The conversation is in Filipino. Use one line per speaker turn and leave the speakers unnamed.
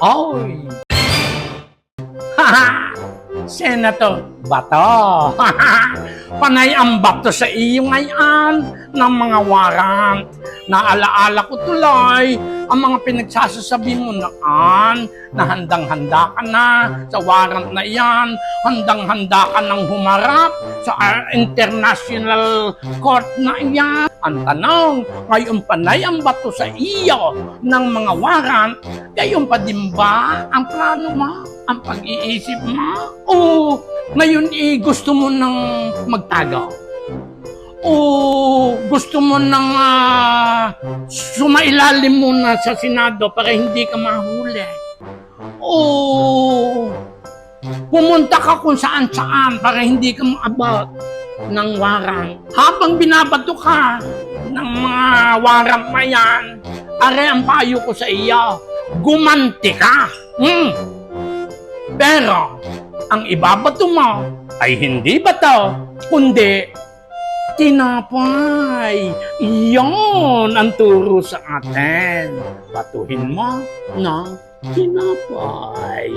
青い。Senator Bato! Panay ang bato sa iyo ngayon ng mga warrant. Naalaala ko tuloy ang mga pinagsasasabi mo noon na handang-handa ka na sa warrant na iyan, handang-handa ka nang humarap sa international court na iyan. Ang tanong, ngayon panay ang bato sa iyo ng mga warrant, gayon pa din ba ang plano mo? Ang pag-iisip mo? O ngayon eh, gusto mo nang magtago? O gusto mo nang ah, sumailalim muna sa Senado para hindi ka mahuli? O pumunta ka kung saan saan para hindi ka maabot ng warang. Habang binabato ka ng mga warang na yan, are ang payo ko sa iyo, gumanti ka. Hmm. Pero, ang ibabato mo ay hindi bato, kundi tinapay. Iyon ang turo sa atin. Batuhin mo ng tinapay.